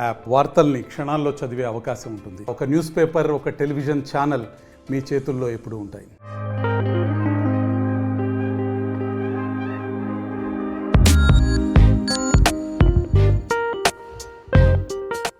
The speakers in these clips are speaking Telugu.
యాప్ వార్తల్ని క్షణాల్లో చదివే అవకాశం ఉంటుంది. ఒక న్యూస్ పేపర్ ఒక టెలివిజన్ ఛానల్ మీ చేతుల్లో ఎప్పుడు ఉంటాయి.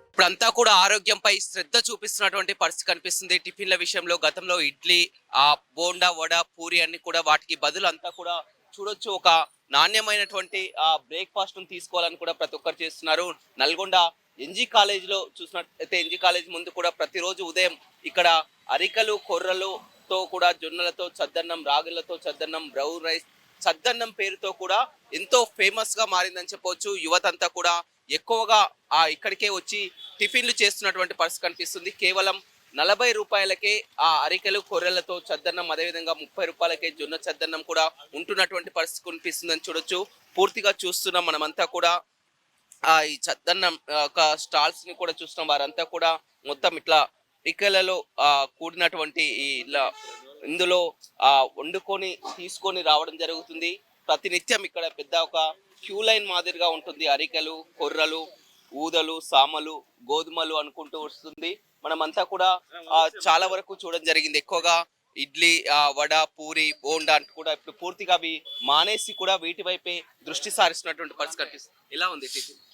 ఇప్పుడంతా కూడా ఆరోగ్యంపై శ్రద్ధ చూపిస్తున్నటువంటి పరిస్థితి కనిపిస్తుంది. టిఫిన్ల విషయంలో గతంలో ఇడ్లీ ఆ బోండా వడ పూరి అన్ని కూడా వాటికి బదులు అంతా కూడా చూడొచ్చు. ఒక నాణ్యమైనటువంటి ఆ బ్రేక్ఫాస్ట్ను తీసుకోవాలని కూడా ప్రతి ఒక్కరు చేస్తున్నారు. నల్గొండ ఎన్జీ కాలేజీలో చూసినట్లయితే ఎన్జీ కాలేజ్ ముందు కూడా ప్రతిరోజు ఉదయం ఇక్కడ అరికలు కొర్రలుతో కూడా జొన్నలతో చద్దన్నం రాగులతో చద్దన్నం బ్రౌన్ రైస్ చద్దన్నం పేరుతో కూడా ఎంతో ఫేమస్గా మారిందని చెప్పవచ్చు. యువతంతా కూడా ఎక్కువగా ఆ ఇక్కడికే వచ్చి టిఫిన్లు చేస్తున్నటువంటి పరిస్థితి కనిపిస్తుంది. కేవలం నలభై రూపాయలకే ఆ అరికెలు కొర్రెలతో చద్దన్నం అదేవిధంగా ముప్పై రూపాయలకే జొన్న చద్దన్నం కూడా ఉంటున్నటువంటి పరిస్థితి కనిపిస్తుందని చూడొచ్చు. పూర్తిగా చూస్తున్నాం మనమంతా కూడా ఈ చద్దన్నం ఒక స్టాల్స్ని కూడా చూస్తున్న. వారంతా కూడా మొత్తం ఇట్లా పిక్కలలో ఆ కూడినటువంటి ఈ ఇలా ఇందులో ఆ వండుకొని తీసుకొని రావడం జరుగుతుంది. ప్రతినిత్యం ఇక్కడ పెద్ద ఒక క్యూ లైన్ మాదిరిగా ఉంటుంది. అరికెలు కొర్రలు ఊదలు సామలు గోధుమలు అనుకుంటూ వస్తుంది. మనమంతా కూడా చాలా వరకు చూడడం జరిగింది. ఎక్కువగా ఇడ్లీ వడ పూరి బోండా అంటూ కూడా ఇప్పుడు పూర్తిగా అవి మానేసి కూడా వీటి వైపే దృష్టి సారిస్తున్నటువంటి పరిస్థితి కనిపిస్తుంది. ఎలా ఉంది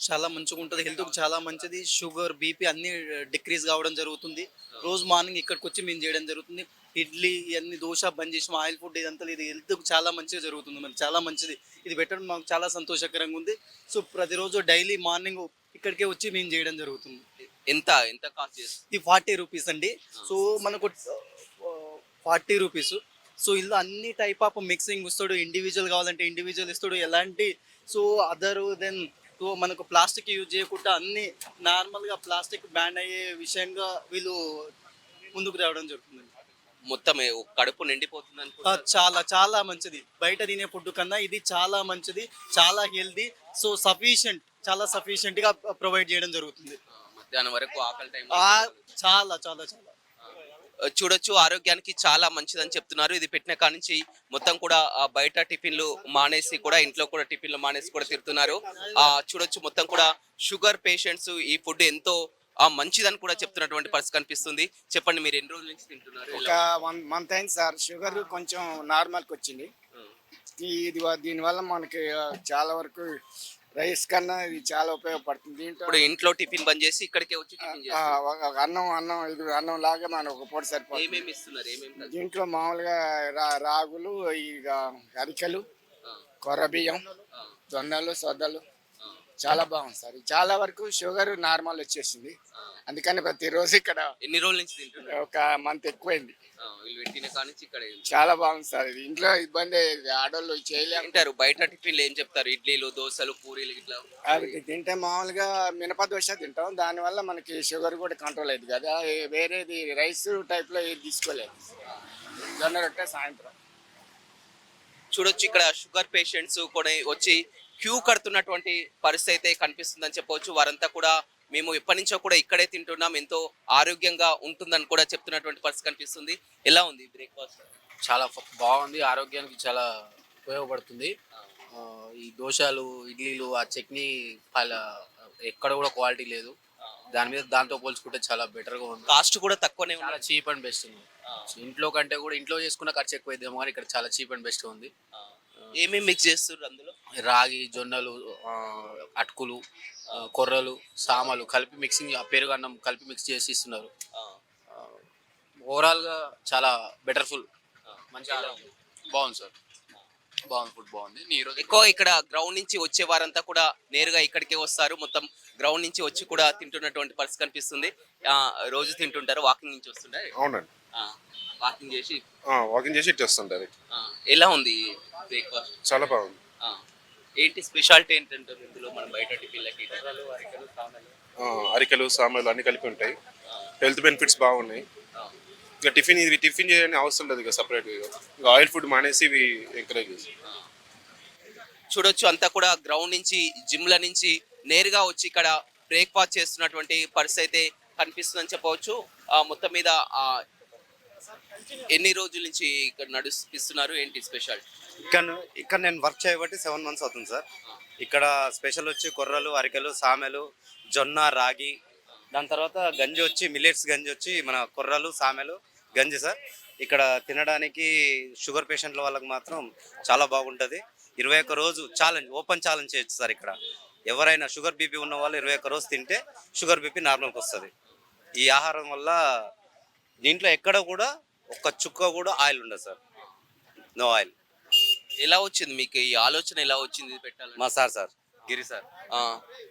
చాలా మంచిగా ఉంటుంది. హెల్త్కి చాలా మంచిది. షుగర్ బీపీ అన్ని డిక్రీజ్ కావడం జరుగుతుంది. రోజు మార్నింగ్ ఇక్కడికి వచ్చి మేము చేయడం జరుగుతుంది. ఇడ్లీ ఇవన్నీ దోశ బంద్ చేసి ఆయిల్ ఫుడ్ ఇదంతా ఇది హెల్త్కి చాలా మంచిగా జరుగుతుంది మనకి చాలా మంచిది. ఇది పెట్టడం మాకు చాలా సంతోషకరంగా ఉంది. సో ప్రతిరోజు డైలీ మార్నింగ్ ఇక్కడికే వచ్చి మేము చేయడం జరుగుతుంది. ఎంత ఎంత కాస్ట్ ఇది ఫార్టీ రూపీస్ అండి. సో మనకు ఫార్టీ రూపీస్. సో ఇందులో అన్ని టైప్ ఆఫ్ మిక్సింగ్ ఇస్తాడు ఇండివిజువల్ కావాలంటే ఇండివిజువల్ ఇస్తాడు ఎలాంటి సో అదర్ దెన్ సో మనకు ప్లాస్టిక్ యూజ్ చేయకుండా అన్ని నార్మల్గా ప్లాస్టిక్ బ్యాన్ అయ్యే విషయంగా వీళ్ళు ముందుకు రావడం జరుగుతుంది. మొత్తం కడుపు నిండిపోతుంది చాలా చాలా మంచిది. బయట తినే ఫుడ్ కన్నా ఇది చాలా మంచిది చాలా హెల్దీ సో సఫిషియంట్ చాలా సఫిషియంట్గా ప్రొవైడ్ చేయడం జరుగుతుంది. మధ్యాహ్నం వరకు ఆకలి టైం చాలా చాలా చాలా. చూడొచ్చు. ఆరోగ్యానికి చాలా మంచిదని చెప్తున్నారు. ఇది పెట్టిన కాడ నుంచి మొత్తం కూడా ఆ, బయట టిఫిన్లు మానేసి కూడా ఇంట్లో కూడా టిఫిన్లు మానేసి కూడా తిరుతున్నారు ఆ చూడొచ్చు మొత్తం కూడా షుగర్ పేషెంట్స్ ఈ ఫుడ్ ఎంతో ఆ, మంచిదని కూడా చెప్తున్నటువంటి పరిస్థితి కనిపిస్తుంది. చెప్పండి మీరు ఎన్ని రోజుల నుంచి తింటున్నారు? ఒక వన్ మంత్ అయింది సార్. షుగర్ కొంచెం నార్మల్కి వచ్చింది. ఇది దీనివల్ల మనకి చాలా వరకు రైస్ కన్నా ఇది చాలా ఉపయోగపడుతుంది. దీంట్లో ఇప్పుడు ఇంట్లో టిఫిన్ బంద్ చేసి ఇక్కడికే వచ్చి టిఫిన్ ఆ, చేస్తారు. ఒక- ఒక అన్నం అన్నం ఇది అన్నం లాగా మనం ఒక పూట సరిపోతుంది. ఏమేమి ఇస్తున్నారు? ఏమేమి దీంట్లో మామూలుగా రా రాగులు ఇక అరికెలు కొర్ర బియ్యం జొన్నలు సొద్దలు. చాలా బాగుంది సార్. చాలా వరకు షుగర్ నార్మల్ వచ్చేసింది. అందుకని ప్రతిరోజు ఇక్కడ ఎన్ని రోజుల నుంచి తింటున్నారు? ఒక మంత్ ఎక్కువైంది. వీళ్ళు పెట్టిన కాడ నుంచి ఇక్కడ చాలా బాగుంది సార్ ఇది. ఇంట్లో ఇబ్బంది ఆడోళ్ళు చేయలేము తింటారు. బయట టిఫిన్లు ఏం చెప్తారు? ఇడ్లీలు దోశలు పూరీలు ఇట్లా అది తింటే మామూలుగా మినప దోశ తింటాం. దానివల్ల మనకి షుగర్ కూడా కంట్రోల్ అయింది కదా. వేరేది రైస్ టైప్లో ఏది తీసుకోలేదు. జొన్న రొట్టె సాయంత్రం. చూడొచ్చు ఇక్కడ షుగర్ పేషెంట్స్ కూడా వచ్చి క్యూ కడుతున్నటువంటి పరిస్థితి అయితే కనిపిస్తుందని చెప్పవచ్చు. వారంతా కూడా మేము ఎప్పటి నుంచో కూడా ఇక్కడే తింటున్నాం. ఎంతో ఆరోగ్యంగా ఉంటుందని కూడా చెప్తున్నటువంటి పరిస్థితి కనిపిస్తుంది. ఎలా ఉంది బ్రేక్ఫాస్ట్? చాలా బాగుంది. ఆరోగ్యానికి చాలా ఉపయోగపడుతుంది. ఈ దోశలు ఇడ్లీలు ఆ చట్నీ ఎక్కడ కూడా క్వాలిటీ లేదు. దాని మీద దాంతో పోల్చుకుంటే చాలా బెటర్గా ఉంది. కాస్ట్ కూడా తక్కువనే ఉన్నది చీప్ అండ్ బెస్ట్ ఉంది. ఇంట్లో కంటే కూడా ఇంట్లో చేసుకున్న ఖర్చు ఎక్కువ కానీ ఇక్కడ చాలా చీప్ అండ్ బెస్ట్ ఉంది. ఏమేమి మిక్స్ చేస్తారు అందులో? రాగి జొన్నలు అటుకులు కొర్రలు సామలు కలిపి మిక్సింగ్ పెరుగు అన్నం కలిపి మిక్స్ చేసి ఇస్తున్నారు. ఓవరాల్గా చాలా బెటర్ఫుల్ మంచిగా బాగుంది సార్. బాగుంది ఫుడ్ బాగుంది. ఈరోజు ఎక్కువ ఇక్కడ గ్రౌండ్ నుంచి వచ్చే వారంతా కూడా నేరుగా ఇక్కడికే వస్తారు. మొత్తం గ్రౌండ్ నుంచి వచ్చి కూడా తింటున్నటువంటి పరిస్థితి కనిపిస్తుంది. ఆ, రోజు తింటుంటారు వాకింగ్ నుంచి వస్తుంటారు. అవునండి. వాకింగ్ చేసి వాకింగ్ చేసి ఇటు వస్తుంటారు ఆ, ఎలా ఉంది బ్రేక్ఫాస్ట్ చాలా బాగుంది. ఏంటి స్పెషాలిటీ ఏంటంటారు ఇందులో? మనం బయట టిఫిన్లకి అరికెలు సామాన్లు. అన్ని కలిపి ఉంటాయి. హెల్త్ బెనిఫిట్స్ బాగున్నాయి. ఇక టిఫిన్ ఇది టిఫిన్ చేయని అవసరం లేదు ఇక సపరేట్ ఇక. ఆయిల్ ఫుడ్ మానేసి ఇవి ఎంకరేజ్ చూడొచ్చు అంతా కూడా గ్రౌండ్ నుంచి జిమ్ల నుంచి నేరుగా వచ్చి ఇక్కడ బ్రేక్ఫాస్ట్ చేస్తున్నటువంటి పరిస్థితి అయితే కనిపిస్తుందని చెప్పవచ్చు. మొత్తం మీద ఎన్ని రోజుల నుంచి ఇక్కడ నడిపిస్తున్నారు? ఏంటి స్పెషల్? ఇక్కడ ఇక్కడ నేను వర్క్ చేయబట్టి సెవెన్ మంత్స్ అవుతుంది సార్. ఇక్కడ స్పెషల్ వచ్చి కొర్రలు అరికెలు సామెలు జొన్న రాగి. దాని తర్వాత గంజి వచ్చి మిల్లెట్స్ గంజి వచ్చి మన కొర్రలు సామెలు గంజి సార్. ఇక్కడ తినడానికి షుగర్ పేషెంట్ల వాళ్ళకి మాత్రం చాలా బాగుంటుంది. ఇరవై ఒక్క రోజు ఛాలెంజ్ ఓపెన్ ఛాలెంజ్ చేయొచ్చు సార్ ఇక్కడ. ఎవరైనా షుగర్ బీపీ ఉన్న వాళ్ళు ఇరవై ఒక్క రోజు తింటే షుగర్ బీపీ నార్మల్కి వస్తుంది. ఈ ఆహారం వల్ల దీంట్లో ఎక్కడ కూడా ఒక్క చుక్క కూడా ఆయిల్ ఉండదు సార్. నో ఆయిల్ ఎలా వచ్చింది మీకు ఈ ఆలోచన ఎలా వచ్చింది ఇది పెట్టాలని మా సార్ సార్. గిరి సార్. ఆ,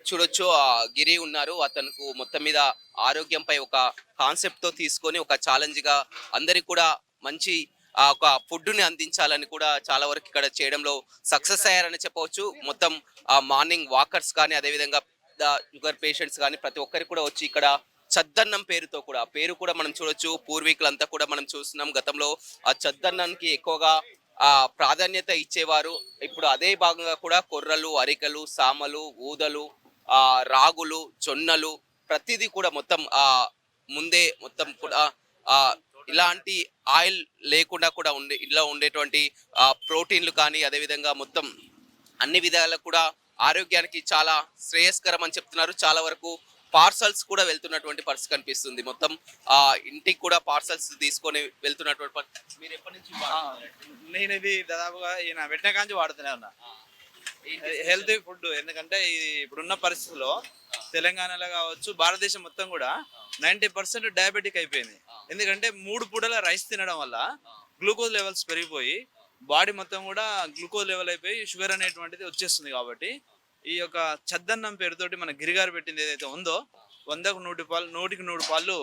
చూడొచ్చు ఆ గిరి ఉన్నారు. అతనికి మొత్తం మీద ఆరోగ్యంపై ఒక కాన్సెప్ట్తో తీసుకొని ఒక ఛాలెంజ్గా అందరికి కూడా మంచి ఆ ఒక ఫుడ్ని అందించాలని కూడా చాలా వరకు ఇక్కడ చేయడంలో సక్సెస్ అయ్యారని చెప్పవచ్చు. మొత్తం ఆ మార్నింగ్ వాకర్స్ కానీ అదేవిధంగా షుగర్ పేషెంట్స్ కానీ ప్రతి ఒక్కరికి కూడా వచ్చి ఇక్కడ చద్దన్నం పేరుతో కూడా. ఆ పేరు కూడా మనం చూడొచ్చు. పూర్వీకులంతా కూడా మనం చూస్తున్నాం. గతంలో ఆ చద్దన్నానికి ఎక్కువగా ఆ ప్రాధాన్యత ఇచ్చేవారు. ఇప్పుడు అదే భాగంగా కూడా కొర్రలు అరికలు సామలు ఊదలు ఆ రాగులు జొన్నలు ప్రతిదీ కూడా మొత్తం ఆ ముందే మొత్తం కూడా ఆ ఇలాంటి ఆయిల్ లేకుండా కూడా ఉండే ఇలా ఉండేటువంటి ఆ ప్రోటీన్లు కానీ అదేవిధంగా మొత్తం అన్ని విధాలకు కూడా ఆరోగ్యానికి చాలా శ్రేయస్కరం అని చెప్తున్నారు. చాలా వరకు పార్సల్స్ కూడా వెళ్తున్నటువంటి పరిస్థితి కనిపిస్తుంది. మొత్తం ఆ ఇంటికి కూడా పార్సల్స్ తీసుకొని వెళ్తున్నటువంటి పరిస్థితి. మీరు ఎప్పటి నుంచి నేను ఇది దాదాపుగా ఈయన పెట్టిన కాంచి వాడుతూనే ఉన్నా. హెల్తీ ఫుడ్ ఎందుకంటే ఇది ఇప్పుడున్న పరిస్థితుల్లో తెలంగాణలో కావచ్చు భారతదేశం మొత్తం కూడా నైంటీ పర్సెంట్ డయాబెటిక్ అయిపోయింది. ఎందుకంటే మూడు పూటల రైస్ తినడం వల్ల గ్లూకోజ్ లెవెల్స్ పెరిగిపోయి బాడీ మొత్తం కూడా గ్లూకోజ్ లెవెల్ అయిపోయి షుగర్ అనేటువంటిది వచ్చేస్తుంది కాబట్టి ఈ యొక్క చద్దన్నం పేరుతోటి మన గిరిగారు పెట్టింది ఏదైతే ఉందో వందకు నూటి పాలు నూటికి నూరు పాలు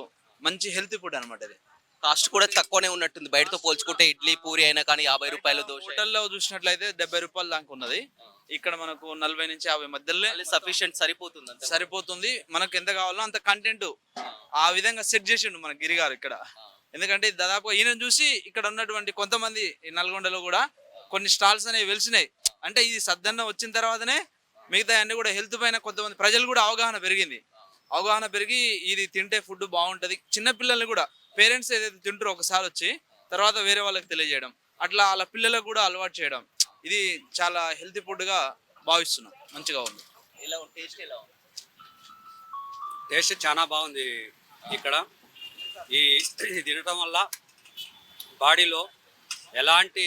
మంచి హెల్తీ ఫుడ్ అనమాట ఇది కాస్ట్ కూడా తక్కువనే ఉన్నట్టుంది. బయటతో పోల్చుకుంటే ఇడ్లీ పూరి అయినా కానీ యాభై రూపాయలు దోశ. హోటల్లో చూసినట్లయితే డెబ్బై రూపాయల దాకా ఉన్నది. ఇక్కడ మనకు నలభై నుంచి యాభై మధ్యలో సఫిషియెంట్ సరిపోతుంది సరిపోతుంది. మనకు ఎంత కావాలో అంత కంటెంట్ ఆ విధంగా సెట్ చేసిండు మన గిరి గారు ఇక్కడ. ఎందుకంటే దాదాపు ఈయన చూసి ఇక్కడ ఉన్నటువంటి కొంతమంది నల్గొండలో కూడా కొన్ని స్టాల్స్ అనేవి వెలిసినాయి. అంటే ఇది సద్దన్న వచ్చిన తర్వాతనే మిగతా అన్ని కూడా హెల్త్ పైన కొంతమంది ప్రజలు కూడా అవగాహన పెరిగింది. అవగాహన పెరిగి ఇది తింటే ఫుడ్ బాగుంటది. చిన్న పిల్లల్ని కూడా పేరెంట్స్ ఏదైతే తింటారో ఒకసారి వచ్చి తర్వాత వేరే వాళ్ళకి తెలియజేయడం. అట్లా వాళ్ళ పిల్లలకు కూడా అలవాటు చేయడం. ఇది చాలా హెల్తీ ఫుడ్గా భావిస్తున్నాం. మంచిగా ఉంది. ఎలా టేస్ట్ ఎలా ఉంది? టేస్ట్ చాలా బాగుంది ఇక్కడ. ఈ తినటం వల్ల బాడీలో ఎలాంటి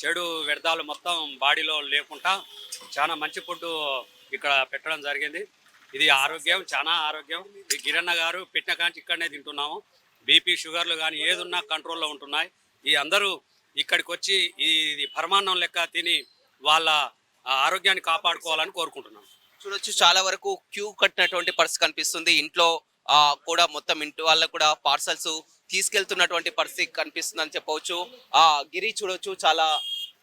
చెడు వ్యర్థాలు మొత్తం బాడీలో లేకుండా చాలా మంచి ఫుడ్ ఇక్కడ పెట్టడం జరిగింది. ఇది ఆరోగ్యం చాలా ఆరోగ్యం. ఈ గిరన్న గారు పెట్టిన కాంచి ఇక్కడనే తింటున్నాము. బీపీ షుగర్లు కానీ ఏదున్నా కంట్రోల్లో ఉంటున్నాయి. ఈ అందరూ ఇక్కడికి వచ్చి ఈ ఇది పరమాన్నం లెక్క తిని వాళ్ళ ఆరోగ్యాన్ని కాపాడుకోవాలని కోరుకుంటున్నాను చూడొచ్చు చాలా వరకు క్యూ కట్టినటువంటి పరిస్థితి కనిపిస్తుంది. ఇంట్లో కూడా మొత్తం ఇంటి వాళ్ళకు కూడా పార్సల్స్ తీసుకెళ్తున్నటువంటి పరిస్థితి కనిపిస్తుంది అని చెప్పవచ్చు. ఆ గిరి చూడొచ్చు చాలా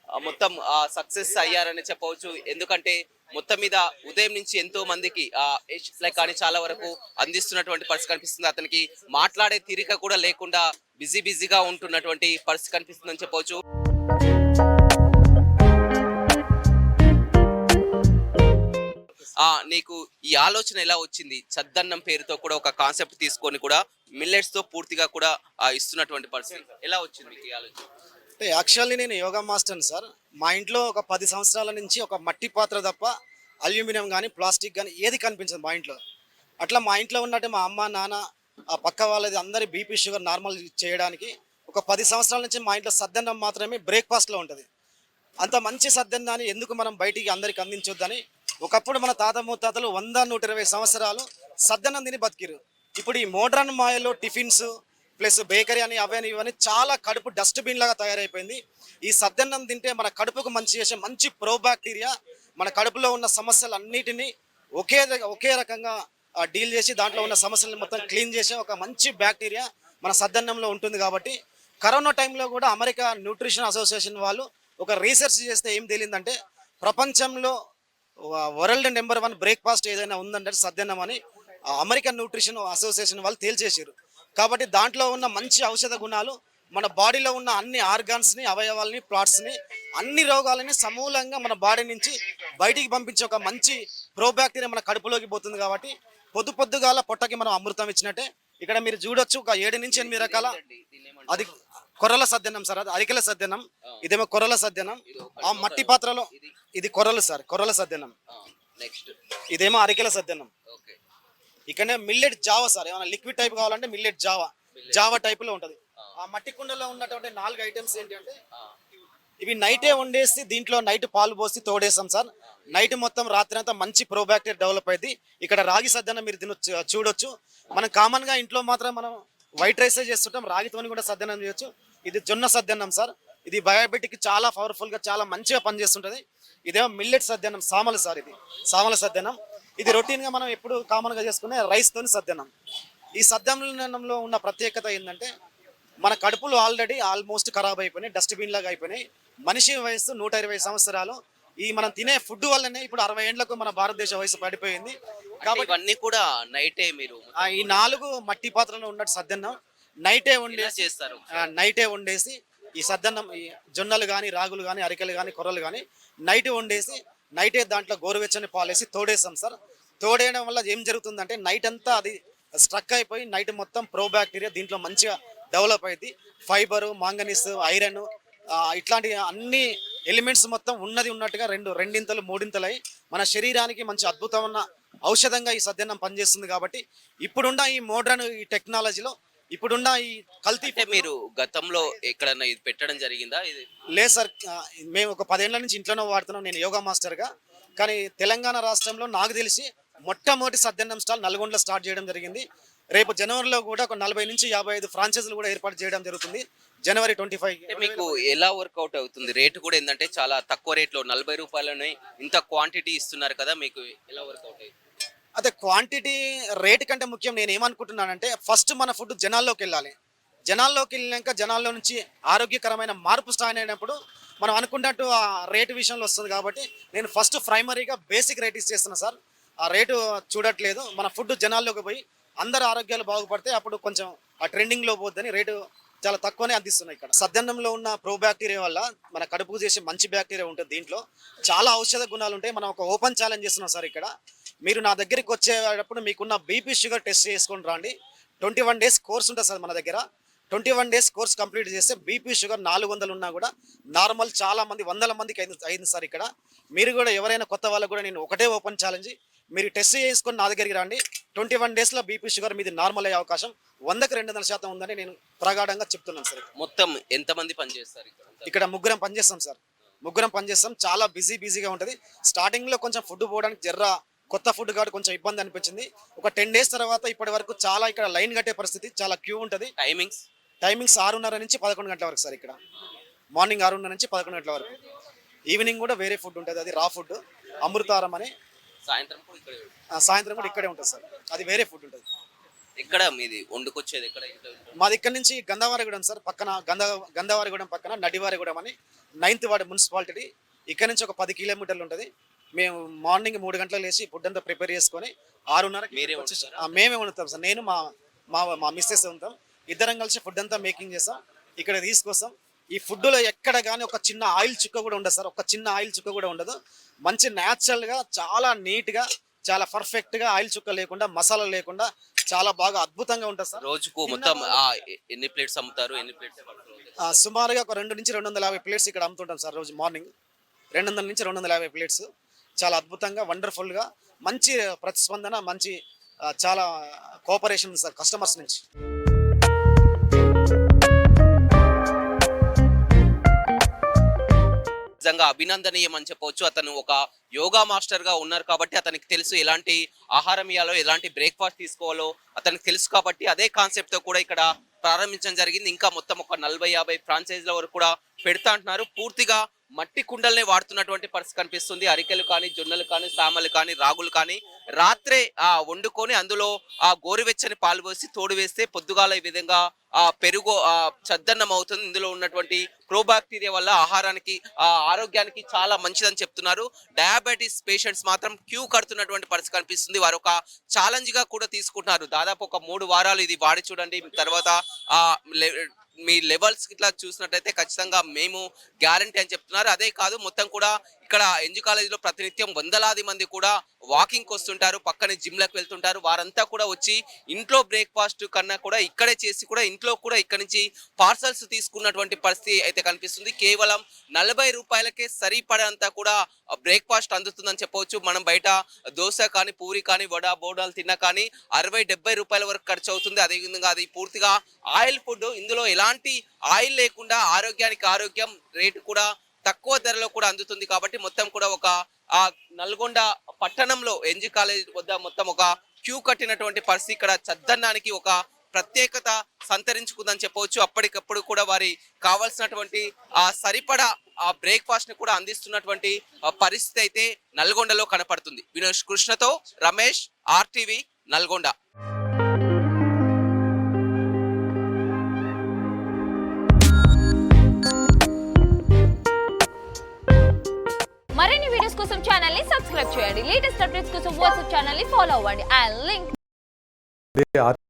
ఆ, మొత్తం సక్సెస్ అయ్యారని చెప్పవచ్చు. ఎందుకంటే మొత్తం మీద ఉదయం నుంచి ఎంతో మందికి లైక్ కానీ చాలా వరకు అందిస్తున్నటువంటి పరిస్థితి కనిపిస్తుంది. అతనికి మాట్లాడే తీరిక కూడా లేకుండా బిజీ బిజీగా ఉంటున్నటువంటి పరిస్థితి కనిపిస్తుందని చెప్పవచ్చు. నీకు ఈ ఆలోచన ఎలా వచ్చింది? చద్దన్నం పేరుతో కూడా ఒక కాన్సెప్ట్ తీసుకొని కూడా మిల్లెట్స్తో పూర్తిగా కూడా ఇస్తున్నటువంటి పరిస్థితి ఎలా వచ్చింది మీకు ఈ ఆలోచన? అంటే యాక్చువల్లీ నేను యోగా మాస్టర్ని సార్. మా ఇంట్లో ఒక పది సంవత్సరాల నుంచి ఒక మట్టి పాత్ర తప్ప అల్యూమినియం కానీ ప్లాస్టిక్ కానీ ఏది కనిపించదు మా ఇంట్లో. అట్లా మా ఇంట్లో ఉన్నట్టు మా అమ్మ నాన్న ఆ పక్క వాళ్ళది అందరి బీపీ షుగర్ నార్మల్ చేయడానికి ఒక పది సంవత్సరాల నుంచి మా ఇంట్లో సద్దన్నం మాత్రమే బ్రేక్ఫాస్ట్లో ఉంటుంది. అంత మంచి సద్దన్నాన్ని ఎందుకు మనం బయటికి అందరికి అందించొద్దని ఒకప్పుడు మన తాత ముత్తాతలు వంద నూట ఇరవై సంవత్సరాలు సద్దన్నం తిని బతికిరు ఇప్పుడు ఈ మోడ్రన్ మాయలో టిఫిన్స్ ప్లస్ బేకరీ అని అవని ఇవన్నీ చాలా కడుపు డస్ట్బిన్ లాగా తయారైపోయింది. ఈ సద్దన్నం తింటే మన కడుపుకు మంచి చేసే మంచి ప్రోబాక్టీరియా మన కడుపులో ఉన్న సమస్యలు అన్నిటినీ ఒకే ఒకే రకంగా డీల్ చేసి దాంట్లో ఉన్న సమస్యలను మొత్తం క్లీన్ చేసే ఒక మంచి బ్యాక్టీరియా మన సద్దన్నంలో ఉంటుంది కాబట్టి కరోనా టైంలో కూడా అమెరికా న్యూట్రిషన్ అసోసియేషన్ వాళ్ళు ఒక రీసెర్చ్ చేస్తే ఏం తేలిందంటే ప్రపంచంలో వరల్డ్ నెంబర్ వన్ బ్రేక్ఫాస్ట్ ఏదైనా ఉందంటే సద్దన్నం అని అమెరికన్ న్యూట్రిషన్ అసోసియేషన్ వాళ్ళు తేల్చేసారు కాబట్టి దాంట్లో ఉన్న మంచి ఔషధ గుణాలు మన బాడీలో ఉన్న అన్ని ఆర్గాన్స్ని అవయవాల్ని ప్లాట్స్ని అన్ని రోగాలని సమూలంగా మన బాడీ నుంచి బయటికి పంపించే ఒక మంచి ప్రోబ్యాక్టీరియా మన కడుపులోకి పోతుంది కాబట్టి పొద్దు పొద్దుగాల పొట్టకి మనం అమృతం ఇచ్చినట్టే. ఇక్కడ మీరు చూడొచ్చు ఒక ఏడు నుంచి ఎనిమిది రకాల అది కొర్రల సద్దన్నం సార్ అది అరికెల సద్దన్నం. ఇదేమో కొర్రల సద్దన్నం. ఆ మట్టి పాత్రలో ఇది. కొర్రలు సార్ కొర్రల సద్దన్నం. నెక్స్ట్. ఇదేమో అరికెల సద్దన్నం. ఓకే. ఇక్కడనే మిల్లెట్ జావా సార్ ఏమైనా లిక్విడ్ టైప్ కావాలంటే మిల్లెట్ జావా. జావా టైప్లో ఉంటది ఆ మట్టి కుండలో ఉన్నటువంటి నాలుగు ఐటమ్స్ ఏంటి అంటే ఇవి నైటే వండేసి దీంట్లో నైట్ పాలు పోసి తోడేసాం సార్. నైట్ మొత్తం రాత్రి అంతా మంచి ప్రోబాక్టీరియా డెవలప్ అయింది ఇక్కడ రాగి సద్దన్న మీరు తినొచ్చు చూడొచ్చు. మనం కామన్గా ఇంట్లో మాత్రం మనం వైట్ రైస్ చేస్తుంటాం రాగితోని కూడా సద్దన్నం చేయొచ్చు. ఇది జొన్న సద్దన్నం సార్. ఇది బయోబెటిక్ చాలా పవర్ఫుల్గా చాలా మంచిగా పనిచేస్తుంటది. ఇదేమో మిల్లెట్ సద్దన్నం సామల సార్ ఇది. సామల సద్దన్నం. ఇది రొటీన్గా మనం ఎప్పుడు కామన్గా చేసుకునే రైస్ తోని సద్దన్నం. ఈ సద్దన్నంలో ఉన్న ప్రత్యేకత ఏంటంటే మన కడుపులు ఆల్రెడీ ఆల్మోస్ట్ ఖరాబ్ అయిపోయినాయి డస్ట్బిన్ లాగా అయిపోయినాయి. మనిషి వయసు నూట ఇరవై సంవత్సరాలు. ఈ మనం తినే ఫుడ్ వల్లనే ఇప్పుడు అరవై ఏండ్లకు మన భారతదేశ వయసు పడిపోయింది. కాబట్టి ఇవన్నీ కూడా నైటే మీరు ఈ నాలుగు మట్టి పాత్రలో ఉన్నట్టు సద్దన్నం. నైటే వండేసి చేస్తారు. నైటే వండేసి ఈ సద్దన్నం ఈ జొన్నలు కానీ రాగులు కానీ అరికెలు కానీ కొర్రలు కానీ నైట్ వండేసి నైటే దాంట్లో గోరువెచ్చని పాలేసి తోడేసాం సార్. తోడేయడం వల్ల ఏం జరుగుతుందంటే నైట్ అంతా అది స్ట్రక్ అయిపోయి నైట్ మొత్తం ప్రో బ్యాక్టీరియా దీంట్లో మంచిగా డెవలప్ అయింది ఫైబరు మాంగనీస్ ఐరన్ ఇట్లాంటి అన్ని ఎలిమెంట్స్ మొత్తం ఉన్నది ఉన్నట్టుగా రెండు రెండింతలు మూడింతలు అయి మన శరీరానికి మంచి అద్భుతమైన ఔషధంగా ఈ సద్దన్నం పనిచేస్తుంది కాబట్టి ఇప్పుడున్న ఈ మోడ్రన్ ఈ టెక్నాలజీలో ఇప్పుడున్న ఈ కల్తీ అంటే మీరు గతంలో ఎక్కడన్నా ఇది పెట్టడం జరిగిందా? ఇది లేదు సార్ ఆ, మేము ఒక పదేళ్ళ నుంచి ఇంట్లోనే వాడుతున్నాం నేను యోగా మాస్టర్గా. కానీ తెలంగాణ రాష్ట్రంలో నాకు తెలిసి మొట్టమొదటి సద్దన్నం స్టాల్ నల్గొండలో స్టార్ట్ చేయడం జరిగింది. రేపు జనవరిలో కూడా ఒక నలభై నుంచి యాభై ఐదు ఫ్రాంచైజీలు కూడా ఏర్పాటు చేయడం జరుగుతుంది. జనవరి ట్వంటీ ఫైవ్. అంటే మీకు ఎలా వర్కౌట్ అవుతుంది? రేటు కూడా ఏంటంటే చాలా తక్కువ రేట్లో నలభై రూపాయలని ఇంత క్వాంటిటీ ఇస్తున్నారు కదా మీకు ఎలా వర్కౌట్ అవుతుంది? అదే క్వాంటిటీ రేట్ కంటే ముఖ్యం నేను ఏమనుకుంటున్నానంటే ఫస్ట్ మన ఫుడ్ జనాల్లోకి వెళ్ళాలి. జనాల్లోకి వెళ్ళాక జనాల్లో నుంచి ఆరోగ్యకరమైన మార్పు స్టాయిన్ అయినప్పుడు మనం అనుకున్నట్టు ఆ రేటు విషయంలో వస్తుంది కాబట్టి నేను ఫస్ట్ ప్రైమరీగా బేసిక్ రేట్ ఇచ్చేస్తున్నా సార్. ఆ రేటు చూడట్లేదు. మన ఫుడ్ జనాల్లోకి పోయి అందరు ఆరోగ్యాలు బాగుపడితే అప్పుడు కొంచెం ఆ ట్రెండింగ్లో పోద్దని రేటు చాలా తక్కువనే అందిస్తున్నాయి ఇక్కడ. సద్దన్నంలో ఉన్న ప్రో బ్యాక్టీరియా వల్ల మన కడుపుకు చేసే మంచి బ్యాక్టీరియా ఉంటుంది దీంట్లో. చాలా ఔషధ గుణాలు ఉంటాయి. మనం ఒక ఓపెన్ ఛాలెంజ్ చేస్తున్నాం సార్ ఇక్కడ. మీరు నా దగ్గరికి వచ్చేటప్పుడు మీకున్న బీపీ షుగర్ టెస్ట్ చేసుకొని రండి. ట్వంటీ వన్ డేస్ కోర్స్ ఉంటుంది సార్ మన దగ్గర. Twenty one days course complete చేస్తే బీపీ షుగర్ నాలుగు వందలు ఉన్నా కూడా నార్మల్ చాలా మంది వందల మందికి అయింది అయింది సార్ ఇక్కడ. మీరు కూడా ఎవరైనా కొత్త వాళ్ళకు కూడా నేను ఒకటే ఓపెన్ ఛాలెంజ్ మీరు టెస్ట్ చేసుకొని నా దగ్గరికి రండి. ట్వంటీ వన్ డేస్లో బీపీ షుగర్ మీది నార్మల్ అయ్యే అవకాశం. వందకు రెండు వందల శాతం ఉందని నేను ప్రగాఢంగా చెప్తున్నాను సార్ మొత్తం ఎంతమంది పనిచేస్తారు ఇక్కడ? ముగ్గురం పనిచేస్తాం సార్. ముగ్గురం పనిచేస్తాం. చాలా బిజీ బిజీగా ఉంటుంది. స్టార్టింగ్లో కొంచెం ఫుడ్ పోవడానికి జర్ర కొత్త ఫుడ్ కాబట్టి కొంచెం ఇబ్బంది అనిపించింది. ఒక టెన్ డేస్ తర్వాత ఇప్పటి వరకు చాలా ఇక్కడ లైన్ కట్టే పరిస్థితి చాలా క్యూ ఉంటుంది. టైమింగ్స్ టైమింగ్స్ ఆరున్నర నుంచి పదకొండు గంటల వరకు సార్ ఇక్కడ. మార్నింగ్ ఆరున్నర నుంచి పదకొండు గంటల వరకు. ఈవినింగ్ కూడా వేరే ఫుడ్ ఉంటుంది. అది రా ఫుడ్ అమృతారం అని సాయంత్రం కూడా ఇక్కడ ఆ, సాయంత్రం కూడా ఇక్కడే ఉంటుంది సార్. అది వేరే ఫుడ్ ఉంటుంది. ఎక్కడ మీది? వండుకొచ్చేది ఎక్కడ? మాది ఇక్కడ నుంచి గంధవారిగూడెం సార్. పక్కన గంధ గంధవారిగూడెం పక్కన నడివారిగూడెం అని నైన్త్ వార్డ్ మున్సిపాలిటీ ఇక్కడ నుంచి ఒక పది కిలోమీటర్లు ఉంటుంది. మేము మార్నింగ్ మూడు గంటలకు లేచి ఫుడ్ అంతా ప్రిపేర్ చేసుకొని ఆరున్నర మీరే వండుతారా? మేమే వండుతాం సార్. నేను మా మా మా మిస్సెస్ ఉంటాం ఇద్దరం కలిసి ఫుడ్ అంతా మేకింగ్ చేస్తాం. ఇక్కడ తీసుకొస్తాం. ఈ ఫుడ్లో ఎక్కడ కానీ ఒక చిన్న ఆయిల్ చుక్క కూడా ఉండదు సార్. ఒక చిన్న ఆయిల్ చుక్క కూడా ఉండదు. మంచి న్యాచురల్గా చాలా నీట్గా చాలా పర్ఫెక్ట్గా ఆయిల్ చుక్క లేకుండా మసాలా లేకుండా చాలా బాగా అద్భుతంగా ఉంటుంది సార్. రోజుకు మొత్తం ఎన్ని ప్లేట్స్ అమ్ముతారు? ఎన్ని ప్లేట్స్ సుమారుగా ఒక రెండు నుంచి రెండు వందల యాభై ప్లేట్స్ ఇక్కడ అమ్ముతుంటాం సార్ రోజు మార్నింగ్ రెండు వందల నుంచి రెండు వందల యాభై ప్లేట్స్ చాలా అద్భుతంగా వండర్ఫుల్గా మంచి ప్రతిస్పందన మంచి చాలా కోఆపరేషన్ ఉంది సార్ కస్టమర్స్ నుంచి. నిజంగా అభినందనీయం అని చెప్పవచ్చు. అతను ఒక యోగా మాస్టర్గా ఉన్నారు కాబట్టి అతనికి తెలుసు ఎలాంటి ఆహారం ఇవ్వాలో ఎలాంటి బ్రేక్ఫాస్ట్ తీసుకోవాలో అతనికి తెలుసు కాబట్టి అదే కాన్సెప్ట్తో కూడా ఇక్కడ ప్రారంభించడం జరిగింది. ఇంకా మొత్తం ఒక నలభై యాభై ఫ్రాంచైజీల వరకు కూడా పెడతా అంటున్నారు. పూర్తిగా మట్టి కుండల్నే వాడుతున్నటువంటి పరిస్థితి కనిపిస్తుంది. అరికెలు కానీ జొన్నలు కానీ సామలు కానీ రాగులు కానీ రాత్రే ఆ వండుకొని అందులో ఆ గోరువెచ్చని పాలు పోసి తోడు వేస్తే పొద్దుగాల ఈ విధంగా పెరుగు ఆ చద్దన్నం అవుతుంది. ఇందులో ఉన్నటువంటి ప్రోబాక్టీరియా వల్ల ఆహారానికి ఆ ఆరోగ్యానికి చాలా మంచిదని చెప్తున్నారు. డయాబెటీస్ పేషెంట్స్ మాత్రం క్యూ కడుతున్నటువంటి పరిస్థితి కనిపిస్తుంది. వారు ఒక ఛాలెంజ్గా కూడా తీసుకుంటున్నారు. దాదాపు ఒక మూడు వారాలు ఇది వాడి చూడండి. తర్వాత ఆ మీ లెవెల్స్ ఇట్లా చూసినట్టయితే ఖచ్చితంగా మేము గ్యారంటీ అని చెప్తున్నారు. అదే కాదు మొత్తం కూడా ఇక్కడ ఎన్జి కాలేజీలో ప్రతినిత్యం వందలాది మంది కూడా వాకింగ్ వస్తుంటారు పక్కనే జిమ్లకు వెళ్తుంటారు. వారంతా కూడా వచ్చి ఇంట్లో బ్రేక్ఫాస్ట్ కన్నా కూడా ఇక్కడే చేసి కూడా ఇంట్లో కూడా ఇక్కడ నుంచి పార్సల్స్ తీసుకున్నటువంటి పరిస్థితి అయితే కనిపిస్తుంది. కేవలం నలభై రూపాయలకే సరిపడేంత కూడా బ్రేక్ఫాస్ట్ అందుతుందని చెప్పవచ్చు. మనం బయట దోశ కానీ పూరి కానీ వడ బోడాలు తిన్నా కానీ అరవై డెబ్బై రూపాయల వరకు ఖర్చు అవుతుంది. అదేవిధంగా అది పూర్తిగా ఆయిల్ ఫుడ్. ఇందులో ఎలాంటి ఆయిల్ లేకుండా ఆరోగ్యానికి ఆరోగ్యం రేటు కూడా తక్కువ ధరలో కూడా అందుతుంది కాబట్టి మొత్తం కూడా ఒక ఆ నల్గొండ పట్టణంలో ఎన్జి కాలేజ్ వద్ద మొత్తం ఒక క్యూ కట్టినటువంటి పరిస్థితి ఇక్కడ చద్దన్నానికి ఒక ప్రత్యేకత సంతరించుకుందని చెప్పవచ్చు. అప్పటికప్పుడు కూడా వారి కావాల్సినటువంటి ఆ సరిపడా ఆ బ్రేక్ఫాస్ట్ని కూడా అందిస్తున్నటువంటి పరిస్థితి అయితే నల్గొండలో కనపడుతుంది. వినోష్ కృష్ణతో రమేష్ ఆర్టీవీ నల్గొండ. కోసం ఛానల్ని సబ్స్క్రైబ్ చేయండి. లేటెస్ట్ అప్డేట్స్ కోసం వాట్సాప్ ఛానల్ని ఫాలో అవ్వండి. ఆ లింక్